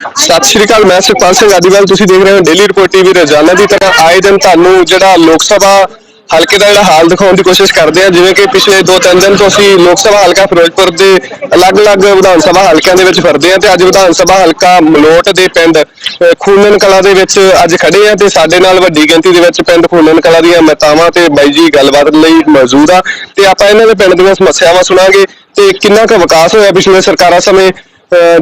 ਸਤਿ ਸ਼੍ਰੀ ਅਕਾਲ, ਮੈਂ ਸੁਖਪਾਲ ਸਿੰਘ ਆਦੀਵਾਲ ਤੁਸੀਂ ਦੇਖ ਰਹੇ ਹੋ ਡੇਲੀ ਰਿਪੋਰਟ ਟੀਵੀ ਰੋਜ਼ਾਨਾ ਦੀ ਤਰ੍ਹਾਂ। ਆਏ ਦਿਨ ਤੁਹਾਨੂੰ ਜਿਹੜਾ ਲੋਕ ਸਭਾ, ਹਲਕੇ ਦਾ ਜਿਹੜਾ ਹਾਲ ਦਿਖਾਉਣ ਦੀ ਕੋਸ਼ਿਸ਼ ਕਰਦੇ ਹਾਂ। ਜਿਵੇਂ ਕਿ ਪਿਛਲੇ 2-3 ਦਿਨ ਤੋਂ ਅਸੀਂ ਲੋਕ ਸਭਾ ਹਲਕਾ ਫਿਰੋਜ਼ਪੁਰ ਦੇ ਅਲੱਗ-ਅਲੱਗ ਵਿਧਾਨ ਸਭਾ ਹਲਕਿਆਂ ਦੇ ਵਿੱਚ ਫਿਰਦੇ ਹਾਂ ਤੇ ਅੱਜ ਵਿਧਾਨ ਸਭਾ ਹਲਕਾ ਮਲੋਟ ਦੇ ਪਿੰਡ ਖੂਨਨ ਕਲਾ ਦੇ ਵਿੱਚ ਅੱਜ ਖੜੇ ਆ ਤੇ ਸਾਡੇ ਨਾਲ ਵੱਡੀ ਗਿਣਤੀ ਦੇ ਵਿੱਚ ਪਿੰਡ ਖੂਨਨ ਕਲਾ ਦੀਆਂ ਮਤਾਵਾਂ ਤੇ ਬਾਈ ਜੀ ਗੱਲਬਾਤ ਲਈ ਮੌਜੂਦ ਆ। ਤੇ ਆਪਾਂ ਇਹਨਾਂ ਦੇ ਪਿੰਡ ਦੀਆਂ ਸਮੱਸਿਆਵਾਂ ਸੁਣਾਂਗੇ ਤੇ ਕਿੰਨਾ ਕੁ ਵਿਕਾਸ ਹੋਇਆ ਪਿਛਲੇ ਸਰਕਾਰਾਂ ਸਮੇਂ?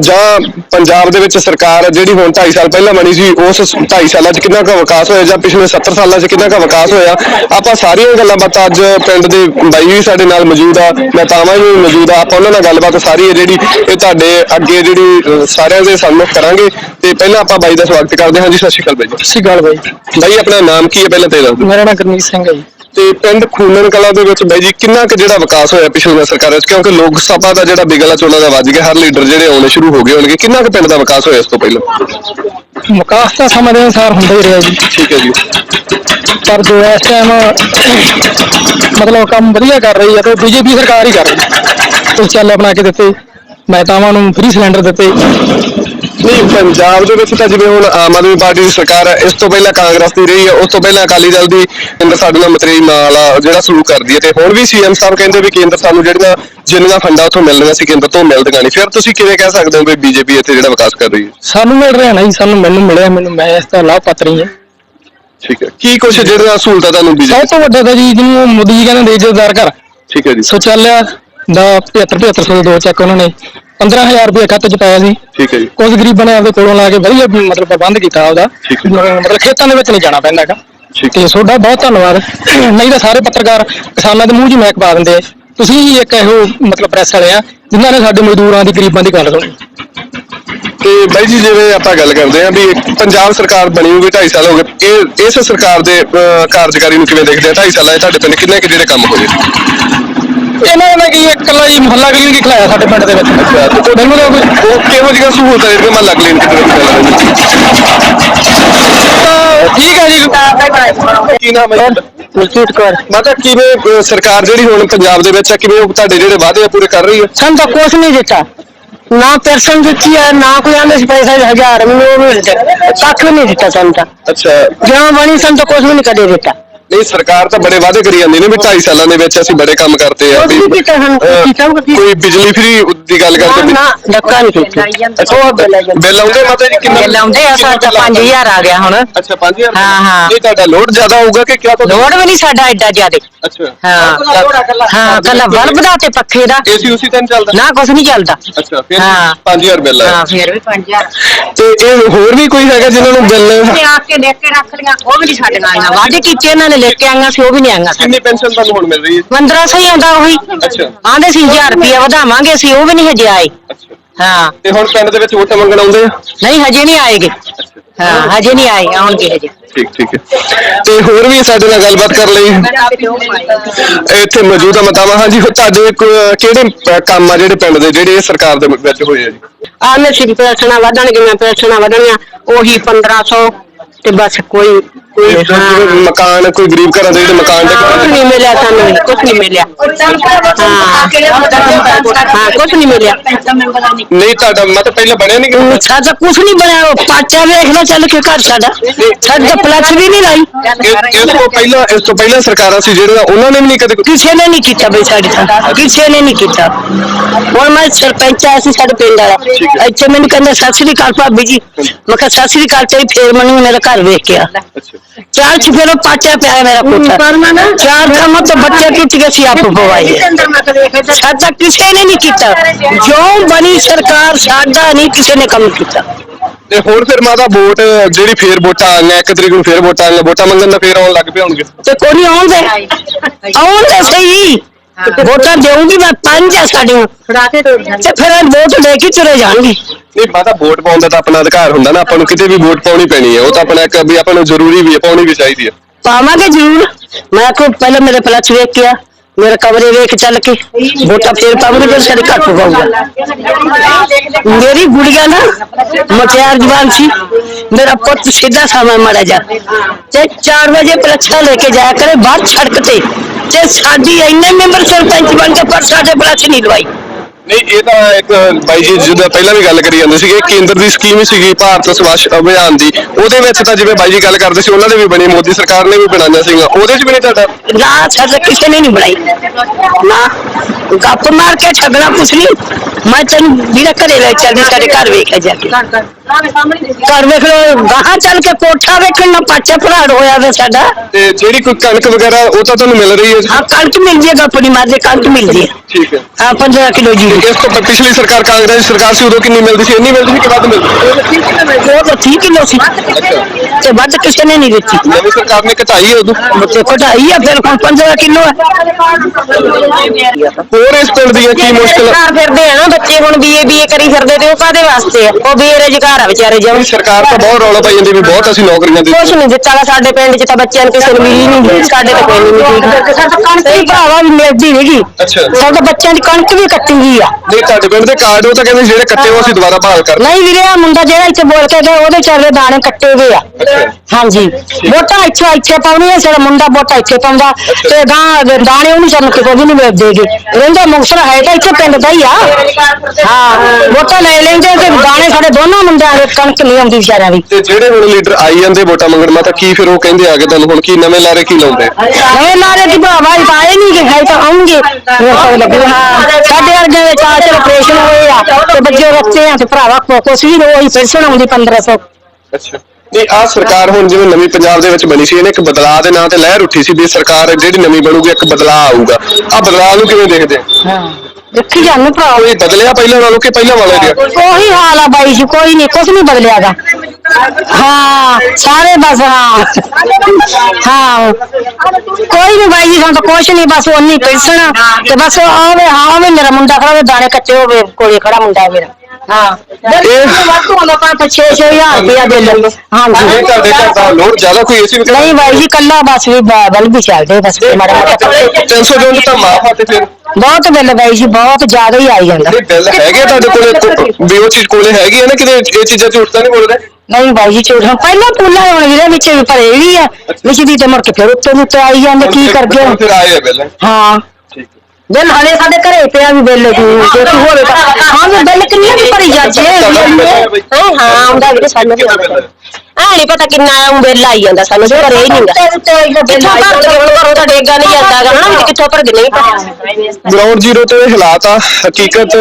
ਜਾਂ ਪੰਜਾਬ ਦੇ ਵਿੱਚ ਸਰਕਾਰ ਜਿਹੜੀ ਹੁਣ 2.5 ਸਾਲ ਪਹਿਲਾਂ ਬਣੀ ਸੀ ਉਸ 2.5 ਸਾਲਾਂ 'ਚ ਕਿੰਨਾ ਕੁ ਵਿਕਾਸ ਹੋਇਆ ਜਾਂ ਪਿਛਲੇ 70 ਸਾਲਾਂ 'ਚ ਕਿੰਨਾ ਕੁ ਵਿਕਾਸ ਹੋਇਆ? ਆਪਾਂ ਸਾਰੀਆਂ ਗੱਲਾਂ ਬਾਤਾਂ ਅੱਜ ਪਿੰਡ ਦੇ ਬਾਈ ਵੀ ਸਾਡੇ ਨਾਲ ਮੌਜੂਦ ਆ ਨੇਤਾਵਾਂ ਵੀ ਮੌਜੂਦ ਆ ਆਪਾਂ ਉਹਨਾਂ ਨਾਲ ਗੱਲਬਾਤ ਸਾਰੀ ਹੈ ਜਿਹੜੀ ਇਹ ਤੁਹਾਡੇ ਅੱਗੇ ਜਿਹੜੀ ਸਾਰਿਆਂ ਦੇ ਸਾਹਮਣੇ ਕਰਾਂਗੇ। ਤੇ ਪਹਿਲਾਂ ਆਪਾਂ ਬਾਈ ਦਾ ਸਵਾਗਤ ਕਰਦੇ ਹਾਂ ਜੀ ਸਤਿ ਸ਼੍ਰੀ ਅਕਾਲ ਬਾਈ ਜੀ। ਸਤਿ ਸ਼੍ਰੀ ਅਕਾਲ ਬਾਈ। ਬਾਈ ਆਪਣਾ ਨਾਮ ਕੀ ਹੈ? ਪਹਿਲਾਂ ਤੇ ਦੱਸ ਮੇਰਾ ਨਾਮ ਗੁਰਮੀਤ ਸਿੰਘ ਹੈ ਜੀ। ਤੇ ਪਿੰਡ ਖੂਨਨ ਕਲਾ ਦੇ ਵਿੱਚ ਬਾਈ ਜੀ ਕਿੰਨਾ ਕੁ ਜਿਹੜਾ ਵਿਕਾਸ ਹੋਇਆ ਪਿਛਲੀਆਂ ਸਰਕਾਰਾਂ 'ਚ ਕਿਉਂਕਿ ਲੋਕ ਸਭਾ ਦਾ ਜਿਹੜਾ ਬਿਗਲਾ ਚੋਣਾਂ ਦਾ ਵੱਜ ਗਿਆ ਹਰ ਲੀਡਰ ਜਿਹੜੇ ਆਉਣੇ ਸ਼ੁਰੂ ਹੋ ਗਏ ਹੋਣਗੇ। ਕਿੰਨਾ ਕੁ ਪਿੰਡ ਦਾ ਵਿਕਾਸ ਹੋਇਆ ਇਸ ਤੋਂ ਪਹਿਲਾਂ? ਵਿਕਾਸ ਤਾਂ ਸਮੇਂ ਦੇ ਅਨੁਸਾਰ ਹੁੰਦਾ ਹੀ ਰਿਹਾ ਜੀ। ਠੀਕ ਹੈ ਜੀ। ਪਰ ਜੋ ਇਸ ਟਾਈਮ ਮਤਲਬ ਕੰਮ ਵਧੀਆ ਕਰ ਰਹੀ ਹੈ ਤੇ ਬੀਜੇਪੀ ਸਰਕਾਰ ਹੀ ਕਰ ਰਹੀ ਹੈ ਕੁਝ ਚੱਲ ਬਣਾ ਕੇ ਦਿੱਤੇ ਮਹਿਤਾਵਾਂ ਨੂੰ ਫ੍ਰੀ ਸਿਲੰਡਰ ਦਿੱਤੇ। ਨਹੀਂ ਪੰਜਾਬ ਦੇ ਵਿੱਚ ਤਾਂ ਜਿਵੇਂ ਹੁਣ ਆਮ ਆਦਮੀ ਪਾਰਟੀ ਦੀ ਸਰਕਾਰ ਹੈ ਇਸ ਤੋਂ ਪਹਿਲਾਂ ਕਾਂਗਰਸ ਦੀ ਰਹੀ ਹੈ ਉਸ ਤੋਂ ਪਹਿਲਾਂ ਅਕਾਲੀ ਦਲ ਦੀ ਕੇਂਦਰ ਸਾਡੇ ਨਾਲ ਮਤਰੀ ਨਾਲ ਜਿਹੜਾ ਸਲੂਕ ਕਰਦੀ ਹੈ ਤੇ ਹੁਣ ਵੀ ਸੀਐਮ ਸਾਹਿਬ ਕਹਿੰਦੇ ਵੀ ਕੇਂਦਰ ਸਾਨੂੰ ਜਿਹੜੀਆਂ ਜਿੰਨੀਆਂ ਫੰਡਾਂ ਉੱਥੋਂ ਮਿਲਣੀਆਂ ਸੀ ਕੇਂਦਰ ਤੋਂ ਮਿਲਦੀਆਂ ਨਹੀਂ। ਫਿਰ ਤੁਸੀਂ ਕਿਵੇਂ ਕਹਿ ਸਕਦੇ ਹੋ ਵੀ ਬੀਜੇਪੀ ਇੱਥੇ ਜਿਹੜਾ ਵਿਕਾਸ ਕਰ ਰਹੀ ਹੈ? ਸਾਨੂੰ ਮਿਲ ਰਿਹਾ ਨਾ ਜੀ ਸਾਨੂੰ ਮੈਨੂੰ ਮਿਲਿਆ ਮੈਨੂੰ ਮੈਂ ਇਸ ਦਾ ਲਾਭ ਪਾਤਰੀ ਹਾਂ। ਠੀਕ ਹੈ। ਕੀ ਕੁਛ ਜਿਹੜੀਆਂ ਸਹੂਲਤਾਂ ਤੁਹਾਨੂੰ ਸਭ ਬੀਜੇਪੀ ਤੋਂ ਵੱਡਾ ਤਾਂ ਜੀ ਜਿਹਨੂੰ ਮੋਦੀ ਜੀ ਕਹਿੰਦੇ ਦੇਜਦਾਰ ਘਰ। ਠੀਕ ਹੈ ਜੀ। ਸ਼ੌਚਾਲਿਆ ਦਾ 75 7500 ਦੇ ਦੋ ਚੱਕ ਉਹਨਾਂ ਨੇ। 15000 ਰੁਪਏ ਖਾਤੇ 'ਚ ਪਾਇਆ ਸੀ। ਠੀਕ ਹੈ ਜੀ। ਕੁਝ ਗਰੀਬਾਂ ਨੇ ਆਪਦੇ ਕੋਲੋਂ ਲਾ ਕੇ ਵਧੀਆ ਮਤਲਬ ਪ੍ਰਬੰਧ ਕੀਤਾ ਆਪਦਾ। ਠੀਕ ਹੈ। ਮਤਲਬ ਖੇਤਾਂ ਦੇ ਵਿੱਚ ਨਹੀਂ ਜਾਣਾ ਪੈਂਦਾ ਹੈਗਾ। ਠੀਕ ਤੇ ਤੁਹਾਡਾ ਬਹੁਤ ਧੰਨਵਾਦ। ਨਹੀਂ ਤਾਂ ਸਾਰੇ ਪੱਤਰਕਾਰ ਕਿਸਾਨਾਂ ਦੇ ਮੂੰਹ 'ਚ ਮੈਕ ਪਾ ਦਿੰਦੇ ਆ। ਤੁਸੀਂ ਹੀ ਇੱਕ ਇਹੋ ਮਤਲਬ ਪ੍ਰੈਸ ਵਾਲੇ ਆ ਜਿਨ੍ਹਾਂ ਨੇ ਸਾਡੇ ਮਜ਼ਦੂਰਾਂ ਦੀ ਗਰੀਬਾਂ ਦੀ ਗੱਲ ਸੁਣੀ। ਤੇ ਬਾਈ ਜੀ ਜਿਵੇਂ ਆਪਾਂ ਗੱਲ ਕਰਦੇ ਆਂ ਵੀ ਇੱਕ ਪੰਜਾਬ ਸਰਕਾਰ ਬਣੀ ਹੋਈ 2.5 ਸਾਲ ਹੋ ਗਏ। ਇਹ ਇਸ ਸਰਕਾਰ ਦੇ ਅਹ, ਕਾਰਜਕਾਰੀ ਨੂੰ ਕਿਵੇਂ ਦੇਖਦੇ ਆ? 2.5 ਸਾਲਾਂ 'ਚ ਤੁਹਾਡੇ ਪਿੰਡ ਕਿੰਨੇ ਕੁ ਜਿਹੜੇ ਕੰਮ ਹੋਏ ਇਹਨਾਂ ਨੇ ਕੀ ਇਕੱਲਾ ਹੀ ਮੁਹੱਲਾ ਕਲੀਨ ਕੀ ਖਿਲਾਇਆ ਸਾਡੇ ਪਿੰਡ ਦੇ ਵਿੱਚ। ਤੇ ਮੈਨੂੰ ਤਾਂ ਕੋਈ- ਉਹ ਕਿਹੋ ਜਿਹੀਆਂ ਸਹੂਲਤਾਂ ਜਿਹੜੀਆਂ ਮੈਂ ਲੱਗ ਲੈਣ ਕਿਤੇ ਤਾਂ ਠੀਕ ਹੈ ਜੀ। ਕੀ ਨਾਮ ਹੈ ਮਲਕੀਤ ਕੌਰ। ਮਾਤਾ ਕਿਵੇਂ ਅਹ, ਸਰਕਾਰ ਜਿਹੜੀ ਹੁਣ ਪੰਜਾਬ ਦੇ ਵਿੱਚ ਆ ਕਿਵੇਂ ਉਹ ਤੁਹਾਡੇ ਜਿਹੜੇ ਵਾਅਦੇ ਆ ਪੂਰੇ ਕਰ ਰਹੀ ਹੈ? ਸਾਨੂੰ ਤਾਂ ਕੁਛ ਨਹੀਂ ਦਿੱਤਾ। ਨਾ ਪੈਨਸ਼ਨ ਦਿੱਤੀ ਹੈ ਨਾ ਕੋਈ ਆਂਦੇ ਸੀ ਪੈਸਾ ਹਜ਼ਾਰ ਮੈਨੂੰ ਉਹ ਵੀ ਦਿੱਤਾ। ਕੱਖ ਵੀ ਨਹੀਂ ਦਿੱਤਾ ਸਾਨੂੰ ਤਾਂ। ਅੱਛਾ। ਜਿਉਂ ਬਣੀ ਸਾਨੂੰ ਤਾਂ ਕੁਛ ਵੀ ਨਹੀਂ ਕਦੇ ਦਿੱਤਾ। ਨਹੀਂ ਸਰਕਾਰ ਤਾਂ ਬੜੇ ਵਾਅਦੇ ਕਰੀ ਜਾਂਦੀ ਨੇ ਵੀ 2.5 ਸਾਲਾਂ ਦੇ ਵਿੱਚ ਅਸੀਂ ਬੜੇ ਕੰਮ ਕਰਤੇ ਆ ਵੀ, ਕੀਤਾ ਕੀਤਾ ਕੀ- ਕੋਈ ਬਿਜਲੀ ਫ੍ਰੀ ਦੀ ਗੱਲ ਕਰਦੇ ਨਾ ਧੱਕਾ ਨਹੀਂ ਕੀਤਾ ਅੱਛਾ। ਬਿੱਲ ਆਉਂਦੇ ਮਾਤਾ ਜੀ ਕਿੰਨਾ ਬਿੱਲ ਆਉਂਦੇ ਆ ਸਾਡਾ 5000 ਆ ਗਿਆ ਹੁਣ। ਅੱਛਾ 5000 ਹਾਂ, ਹਾਂ। ਇਹ ਤੁਹਾਡਾ ਲੋਡ ਜ਼ਿਆਦਾ ਹੋਊਗਾ ਕਿ ਕਿਆ ਤੁਹਾਡਾ? ਲੋੜ ਵੀ ਨਹੀਂ ਸਾਡਾ ਐਡਾ ਜ਼ਿਆਦੇ। ਅੱਛਾ। ਹਾਂ ਹਾਂ ਕੱਲਾ ਬਲਬ ਦਾ ਤੇ ਪੱਖੇ ਦਾ। ਏਸੀ ਉਸੀ ਤਾਂ ਨੀ ਚੱਲਦਾ? ਨਾ ਕੁਛ ਨਹੀਂ ਚੱਲਦਾ। ਅੱਛਾ ਫਿਰ ਹਾਂ। 5000 ਬਿੱਲ ਹਾਂ ਆਇਆ ਫੇਰ ਵੀ 5000 ਤੇ ਇਹ ਹੋਰ ਵੀ ਕੋਈ ਹੈਗਾ ਜਿਨ੍ਹਾਂ ਨੂੰ ਬਿੱਲ ਆ ਕੇ ਲੈ ਕੇ ਰੱਖ ਲਿਆ ਉਹ ਵੀ ਨਹੀਂ ਸਾਡੇ ਨਾਲ ਵਾਅਦੇ ਕੀਤੇ ਇਹਨਾਂ ਨੇ ਲੈ ਕੇ ਆਈਆਂ ਸੀ ਉਹ ਵੀ ਨਹੀਂ ਆਈਆਂ ਸਾਡੇ ਕਿੰਨੀ ਪੈਨਸ਼ਨ ਤੁਹਾਨੂੰ ਹੁਣ ਮਿਲ ਰਹੀ ਹੈ? 1500 ਹੀ ਆਉਂਦਾ ਉਹੀ। ਅੱਛਾ। ਆਂਦੇ ਸੀ 1000 ਰੁਪਏ ਵਧਾਵਾਂਗੇ ਸੀ ਉਹ ਵੀ ਨਹੀਂ ਹਜੇ ਆਏ। ਅੱਛਾ। ਹਾਂ। ਤੇ ਹੁਣ ਪਿੰਡ ਦੇ ਵਿੱਚ ਵੋਟਾਂ ਮੰਗਣ ਆਉਂਦੇ ਆ? ਨਹੀਂ ਹਜੇ ਨਹੀਂ ਆਏਗੇ। ਹਾਂ ਹਜੇ ਨਹੀਂ ਆਏ ਆਉਣਗੇ ਹਜੇ। ਠੀਕ ਠੀਕ ਹੈ। ਤੇ ਹੋਰ ਵੀ ਸਾਡੇ ਨਾਲ ਗੱਲਬਾਤ ਕਰ ਲਈ। ਇੱਥੇ ਮੌਜੂਦਾ ਮਤਾਵਾ। ਹਾਂਜੀ ਹੋਰ ਤੁਹਾਡੇ ਕੋ- ਕਿਹੜੇ ਕੰਮ ਆ ਜਿਹੜੇ ਪਿੰਡ ਦੇ ਜਿਹੜੇ ਇਹ ਸਰਕਾਰ ਦੇ ਵਿੱਚ ਹੋਏ ਆ ਜੀ? ਆਨੇ ਸੀ ਪੈਸਣਾ ਵਧਣਗੀਆਂ ਪੈਸਣਾ ਵਧਣੀਆਂ ਉਹੀ 1500 ਤੇ ਬਸ ਕੋਈ ਕੋਈ ਜਿਵੇਂ ਹਾਂ ਮਕਾਨ ਕੋਈ ਗਰੀਬ ਘਰਾਂ ਦੇ ਜਿਹੜੇ ਮਕਾਨ ਦੇ ਕੁਛ ਨਹੀਂ ਮਿਲਿਆ ਸਾਨੂੰ ਵੀ, ਕੁਛ ਨਹੀਂ ਮਿਲਿਆ ਹਾਂ ਹਾਂ ਕੁਛ ਨਹੀਂ ਮਿਲਿਆ ਨਹੀਂ ਤੁਹਾਡਾ ਮਤ ਪਹਿਲਾਂ ਬਣਿਆ ਨਹੀਂ ਕਿ ਸਾਡਾ ਕੁਛ ਨਹੀਂ ਬਣਿਆ ਉਹ ਪਾਚਾ ਵੇਖ ਲੈ ਚੱਲ ਕੇ ਘਰ ਸਾਡਾ ਸਾਡਾ ਪਲੱਸ ਵੀ ਨਹੀਂ ਲਾਈ ਇਸ ਇਸ ਤੋਂ ਪਹਿਲਾਂ ਇਸ ਤੋਂ ਪਹਿਲਾਂ ਸਰਕਾਰਾਂ ਸੀ ਜਿਹੜੀਆਂ ਉਹਨਾਂ ਨੇ ਵੀ ਨਹੀਂ ਕਦੇ ਕਿਸੇ ਨੇ ਨਹੀਂ ਕੀਤਾ ਬਈ ਸਾਡੀ ਤਾਂ ਕਿਸੇ ਨੇ ਨਹੀਂ ਕੀਤਾ ਹੁਣ ਮੈਂ ਸਰਪੰਚ ਆ ਸੀ ਸਾਡੇ ਪਿੰਡ ਵਾਲਾ ਇੱਥੇ ਮੈਨੂੰ ਕਹਿੰਦਾ ਸਤਿ ਸ੍ਰੀ ਅਕਾਲ ਭਾਬੀ ਜੀ ਮੈਂ ਕਿਹਾ ਸਤਿ ਸ੍ਰੀ ਅਕਾਲ ਤੇ ਫੇਰ ਮੈਨੂੰ ਮੇਰਾ ਘਰ ਵੇਖ ਕੇ ਆ ਅੱਛਾ ਚਾਰ ਚਫੇਰੋਂ ਪਾਚਾ ਪਿਆ ਮੇਰਾ ਕੋਠਾ ਚਾਰ ਥਾਵਾਂ ਤੋਂ ਬੱਚੇ ਟੁੱਟ ਗਏ ਸੀ ਆਪ ਪਵਾਈ ਸਾਡਾ ਕਿਸੇ ਨੇ ਨਹੀਂ ਕੀਤਾ ਜੋ ਬਣੀ ਸਰਕਾਰ ਸਾਡਾ ਨਹੀਂ ਕਿਸੇ ਨੇ ਕੰਮ ਕੀਤਾ ਤੇ ਹੁਣ ਫਿਰ ਮਾਤਾ ਵੋਟ ਜਿਹੜੀ ਫੇਰ ਵੋਟਾਂ ਆਈਆਂ ਇੱਕ ਤਰੀਕ ਨੂੰ ਫੇਰ ਵੋਟਾਂ ਆਈਆਂ ਵੋਟਾਂ ਮੰਗਣ ਦਾ ਫੇਰ ਆਉਣ ਲੱਗ ਪਏ ਹੋਣਗੇ ਤੇ ਕੋਈ ਨਹੀਂ ਆਉਂਦੇ ਆਉਂਦੇ ਸਹੀ ਵੋਟਾਂ ਦੇਉਂਗੀ ਮੈਂ ਪੰਜ ਆ ਸਾਡੀਆਂ ਤੇ ਫਿਰ ਇਹ ਵੋਟ ਲੈ ਕੇ ਤੁਰੇ ਜਾਣਗੇ। ਨਹੀਂ ਮਾਤਾ ਵੋਟ ਪਾਉਣ ਦਾ ਤਾਂ ਆਪਣਾ ਅਧਿਕਾਰ ਹੁੰਦਾ ਨਾ ਆਪਾਂ ਨੂੰ ਕਿਤੇ ਵੀ ਵੋਟ ਪਾਉਣੀ ਪੈਣੀ ਹੈ। ਉਹ ਤਾਂ ਆਪਣਾ ਇੱਕ ਵੀ ਆਪਾਂ ਨੂੰ ਜ਼ਰੂਰੀ ਵੀ ਹੈ ਪਾਉਣੀ ਵੀ ਚਾਹੀਦੀ ਹੈ। ਪਾਵਾਂਗੇ ਜ਼ਰੂਰ। ਮੈਂ ਕੋ ਪਹਿਲਾਂ ਮੇਰੇ ਪਲੱਸ ਵੇਖ ਕੇ ਆ। ਮੇਰਾ ਕਮਰੇ ਵੇਖ ਚੱਲ ਕੇ ਵੋਟਾਂ ਫੇਰ ਪਾਵਾਂਗੇ ਫਿਰ ਸਾਡੇ ਘਰ ਪਵਾਊਗਾ ਮੇਰੀ ਗੁੜੀਆ ਨਾ ਮਟਿਆਰ ਜਵਾਨ ਸੀ ਮੇਰਾ ਪੁੱਤ ਸਿੱਧਾ ਸਾਵੇਂ ਮਾੜਾ ਜਾ ਤੇ 4 ਵਜੇ ਪਲੱਛਾ ਲੈ ਕੇ ਜਾਇਆ ਕਰੇ ਬਾਹਰ ਸੜਕ ਤੇ ਤੇ ਸਾਡੀ ਇੰਨੇ ਮੈਂਬਰ ਸਰਪੰਚ ਬਣ ਕੇ ਪਰ ਸਾਡੇ ਪਲੱਛ ਨਹੀਂ ਲਵਾਈ ਨਹੀਂ, ਇਹ ਤਾਂ ਇੱਕ ਬਾਈ ਜੀ ਜਿਹਦਾ ਪਹਿਲਾਂ ਵੀ ਗੱਲ ਕਰੀ ਜਾਂਦੇ ਸੀਗੇ ਕੇਂਦਰ ਦੀ ਸਕੀਮ ਸੀਗੀ ਭਾਰਤ ਸਵੱਛ ਅਭਿਆਨ ਦੀ। ਉਹਦੇ ਵਿੱਚ ਤਾਂ ਜਿਵੇਂ ਬਾਈ ਜੀ ਗੱਲ ਕਰਦੇ ਸੀ, ਉਹਨਾਂ ਦੇ ਵੀ ਬਣੀ, ਮੋਦੀ ਸਰਕਾਰ ਨੇ ਵੀ ਬਣਾਈਆਂ ਸੀਗੀਆਂ। ਉਹਦੇ 'ਚ ਵੀ ਨਹੀਂ ਤੁਹਾਡਾ? ਨਾ, ਸਾਡਾ ਕਿਸੇ ਨੇ ਨਹੀਂ ਬਣਾਈ। ਨਾ, ਗੱਪ ਮਾਰ ਕੇ ਠੱਗਣਾ ਕੁਛ ਨਹੀਂ। ਮੈਂ ਤੈਨੂੰ ਵੀਰਾ ਘਰੇ ਲੈ ਚੱਲਦੀ ਸਾਡੇ ਘਰ ਵੇਖਿਆ ਜਾ ਕੇ। ਘਰ ਵੇਖ ਲੋ ਗਾਹਾਂ ਚੱਲ ਕੇ ਕੋਠਾ ਵੇਖਣ ਨਾ ਪਾਚਾ ਪਹਾੜ ਹੋਇਆ ਵੇ ਸਾਡਾ ਤੇ ਜਿਹੜੀ ਕੋਈ ਕਣਕ ਵਗੈਰਾ ਉਹ ਤਾਂ ਤੁਹਾਨੂੰ ਮਿਲ ਰਹੀ ਹੈ ਹਾਂ ਕਣਕ ਮਿਲ ਜੇਗਾ ਆਪਣੀ ਮਾਝੇ ਕਣਕ ਮਿਲਦੀ ਹੈ ਠੀਕ ਹੈ ਹਾਂ 15 ਕਿਲੋ ਜੀ ਇਸ ਤੋਂ ਪ- ਪਿਛਲੀ ਸਰਕਾਰ ਕਾਂਗਰਸ ਦੀ ਸਰਕਾਰ ਸੀ ਉਦੋਂ ਕਿੰਨੀ ਮਿਲਦੀ ਸੀ ਇੰਨੀ ਮਿਲਦੀ ਸੀ ਕਿ ਵੱਧ ਮਿਲਦੀ ਸੀ ਉਹ ਤਾਂ 30 ਕਿਲੋ ਸੀ ਤੇ ਵੱਧ ਕਿਸੇ ਨੇ ਨਹੀਂ ਦਿੱਤੀ ਨਵੀਂ ਸਰਕਾਰ ਨੇ ਘਟਾਈ ਹੈ ਉਦੋਂ ਤੇ ਘਟਾਈ ਆ ਫਿਰ ਹੁਣ 15 ਕਿਲੋ ਹੈ ਹੋਰ ਇਸ ਪਿੰਡ ਦੀਆਂ ਕੀ ਮੁਸ਼ਕਲ ਘਰ ਫਿਰਦੇ ਆ ਨਾ ਬੱਚੇ ਹੁਣ ਬੀਏ ਬੀਏ ਕਰੀ ਫਿਰਦੇ ਤੇ ਉਹ ਕਾਦੇ ਵਾਸਤੇ ਆ ਉਹ ਬੇਰੁਜ਼ਗਾਰ ਆ ਵਿਚਾਰੇ ਜਿਉਂ ਸਰਕਾਰ ਤਾਂ ਬਹੁਤ ਰੌਲਾ ਪਾਈ ਜਾਂਦੀ ਵੀ ਬਹੁਤ ਅਸੀਂ ਨੌਕਰੀਆਂ ਦੇ ਕੁਛ ਨਹੀਂ ਦਿੱਤਾ ਸਾਡੇ ਪਿੰਡ 'ਚ ਤਾਂ ਬੱਚਿਆਂ ਨੂੰ ਕਿਸੇ ਨੂੰ ਮਿਲੀ ਨਹੀਂ ਸਾਡੇ ਤਾਂ ਕੋਈ ਨਹੀਂ ਮਿਲੀ। ਸਹੀ ਭਰਾਵਾ ਵੀ ਮਿਲਦੀ ਨਹੀਂਗੀ ਅੱਛਾ। ਸਾਡੇ ਬੱਚਿਆਂ ਦੀ ਕਣਕ ਵੀ ਕੱਟੀ ਗਈ ਆ। ਨਹੀਂ ਤੁਹਾਡੇ ਪਿੰਡ ਦੇ ਕਾਰਡ ਉਹ ਤਾਂ ਕਹਿੰਦੇ ਜਿਹੜੇ ਕੱਟੇ ਉਹ ਅਸੀਂ ਦੁਬਾਰਾ ਬਹਾਲ ਕਰ। ਨਹੀਂ ਵੀਰੇ ਆ ਮੁੰਡਾ ਜਿਹੜਾ ਇੱਥੇ ਬੋਲ ਕੇ ਗਿਆ ਉਹਦੇ ਚਾਰੇ ਦਾਣੇ ਕੱਟੇ ਹੋਏ ਆ। ਹਾਂਜੀ। ਵੋਟਾਂ ਇੱਥੇ ਇੱਥੇ ਪਾਉਣੀ ਆ ਸਾਡਾ ਮੁੰਡਾ ਵੋਟਾਂ ਇੱਥੇ ਪਾਉਂਦਾ ਤੇ ਗਾਂ ਦਾਣੇ ਉਹਨੂੰ ਸਾਨੂੰ ਕਿਤੇ ਵੀ ਨਹੀਂ ਮਿਲਦੇਗੇ ਰਹਿੰਦਾ ਮੁਕਸਰ ਹੈ ਤਾਂ ਇੱਥੇ ਪਿੰਡ ਦਾ ਹੀ ਆ। ਹਾਂ ਵੋਟਾਂ ਲੈ ਲੈਂਦੇ ਤੇ ਦਾਣੇ ਸਾਡੇ ਦੋਨੋਂ ਮੁੰਡਿਆਂ ਦੇ ਕਣਕ ਨਹੀਂ ਆਉਂਦੀ ਵਿਚਾਰਿਆਂ ਦੀ। ਤੇ ਜਿਹੜੇ ਹੁਣ ਲੀਡਰ ਆਈ ਜਾਂਦੇ ਵੋਟਾਂ ਮੰਗਣ ਮੈਂ ਤਾਂ ਕੀ ਫਿਰ ਉਹ ਕਹਿੰਦੇ ਆ ਕੇ ਤੁਹਾਨੂੰ ਹੁਣ ਕੀ ਨਵੇਂ ਲਾਰੇ ਕੀ ਲਾਉਂਦੇ? ਨਵੇਂ ਨਾਰੇ ਦੀ ਭਰਾਵਾ ਹੀ ਪਾਏ ਨਹੀਂ ਕਿ ਹੈ ਤਾਂ ਆਉਂਗੇ ਸਾਡੇ ਵਰਗੇ ਦੇ ਚਾਰ ਚਾਰ ਆਪਰੇਸ਼ਨ ਹੋਏ ਆ। ਤੇ ਬੱਜੇ ਰੱਖੇ ਆ ਤੇ ਭਰਾਵਾ ਕੋ- ਕੁਛ ਵੀ ਰੋਈ ਪੈਨਸ਼ਨ ਆਉਂਦੀ 1500 ਅੱਛਾ। ਨਹੀਂ ਆ ਸਰਕਾਰ ਹੁਣ ਜਿਵੇਂ ਨਵੀਂ ਪੰਜਾਬ ਦੇ ਵਿੱਚ ਬਣੀ ਸੀ ਇਹਨੇ ਇੱਕ ਬਦਲਾਅ ਦੇ ਨਾਂ ਤੇ ਲਹਿਰ ਉੱਠੀ ਸੀ ਵੀ ਸਰਕਾਰ ਜਿਹੜੀ ਨਵੀਂ ਬਣੂਗੀ ਇੱਕ ਬਦਲਾਅ ਆਊਗਾ। ਆ ਬਦਲਾਅ ਨੂੰ ਕਿਵੇਂ ਦੇਖਦੇ? ਹਾਂ। ਦੇਖੀ ਜਾਨੂੰ ਭਰਾ। ਕੋਈ ਬਦਲਿਆ ਪਹਿਲਾਂ ਨਾਲੋਂ ਕਿ ਪਹਿਲਾਂ ਵਾਲੇ ਦੇ ਉਹੀ ਹਾਲ ਆ ਬਾਈ ਜੀ ਕੋਈ ਨਹੀਂ ਕੁਛ ਨਹੀਂ ਬਦਲਿਆਗਾ। ਹਾਂ ਸਾਰੇ ਬਸ ਹਾਂ। ਹਾਂ। ਕੋਈ ਨਹੀਂ ਬਾਈ ਜੀ ਸਾਨੂੰ ਤਾਂ ਕੁਛ ਨਹੀਂ ਬਸ ਉਨੀ ਪੈਨਸ਼ਨ ਤੇ ਬਸ ਆਵੇ ਹਾਂ ਆਵੇ ਮੇਰਾ ਮੁੰਡਾ ਖੜਾ ਹੋਵੇ ਦਾਣੇ ਕੱਟੇ ਹੋਵੇ ਕੋਲੇ ਖੜਾ ਮੁੰਡਾ ਹਾਂ। ਇਹ ਵਾਧੂ ਆਉਂਦਾ ਪਰ 6-6000 ਰੁਪਇਆ ਦੇ ਲੈ ਇਹ ਹਾਂਜੀ ਤੁਹਾਡੇ ਘਰ ਦਾ ਲੋਡ ਜ਼ਿਆਦਾ ਕੋਈ ਏਸੀ ਵਗੈਰਾ? ਨਹੀਂ ਬਾਈ ਜੀ ਕੱਲਾ ਬਸ ਵੀ ਬ- ਬਲ ਵੀ ਚੱਲਦੇ ਬਸ ਮਾੜਾ ਮੋਟਾ। 300 ਯੂਨਿਟ ਤਾਂ ਮਾਫ ਆ ਤੇ ਫਿਰ। ਬਹੁਤ ਬਿੱਲ ਬਾਈ ਜੀ ਬਹੁਤ ਜ਼ਿਆਦਾ ਹੀ ਆਈ ਜਾਂਦਾ। ਇਹ ਬਿੱਲ ਹੈਗੇ ਤੁਹਾਡੇ ਕੋਲੇ ਕੋ- ਵੀ ਉਹ ਚੀਜ਼ ਕੋਲੇ ਹੈਗੀ ਹੈ ਨਾ ਕਿਤੇ ਇਹ ਚੀਜ਼ਾਂ ਝੂਠ ਤਾਂ ਨਹੀਂ ਬੋਲਦੇ? ਨਹੀਂ ਬਾਈ ਜੀ ਝੂਠ ਹੁਣ ਪਹਿਲਾਂ ਪੂਲਾ ਹੁਣ ਵੀਰੇ ਵਿੱਚ ਵੀ ਭਰੇ ਵੀ ਆ ਵਿੱਚ ਦੀ ਤੇ ਮੁੜ ਕੇ ਫਿਰ ਉੱਤੇ ਨੂੰ ਤੇ ਆਈ ਜਾਂਦੇ ਕੀ ਕਰਦੇ ਹੁਣ ਫਿਰ ਆਏ ਆ ਬਿੱਲ ਹਾਂ। ਠੀਕ ਹੈ ਸਾਡੇ ਘਰੇ ਪਿਆ ਵੀ ਬਿੱਲ ਦੀ ਜੇ ਤੂੰ ਹੋਵੇ ਤਾਂ ਹਾਂ, ਵੀ ਬਿੱਲ ਕਿੰਨੇ ਦੀ ਭਰੀ ਜਾਂਦੇ ਹਾਂ ਹਾਂ ਆਉਂਦਾ ਵੀਰੇ ਸਾਨੂੰ ਵੀ ਆਉਂਦਾ ਆ ਨਹੀਂ ਪਤਾ ਕਿੰਨਾ ਉਹ ਬਿੱਲ ਆਈ ਜਾਂਦਾ ਸਾਨੂੰ ਤੇ ਭਰਿਆ ਹੀ ਨਹੀਂਗਾ। ਕਿੱਥੋਂ ਭਰ ਕੇ ਹੁਣ ਘਰੋਂ ਤਾਂ ਡੇਗਾ ਨਹੀਂ ਜਾਂਦਾ ਹਨਾ, ਵੀ ਕਿੱਥੋਂ ਭਰ ਕੇ ਨਹੀਂ ਭਰਿਆ ਗਰਾਊਂਡ ਜ਼ੀਰੋ ਤੇ ਹਾਲਾਤ ਆ, ਹਕੀਕਤ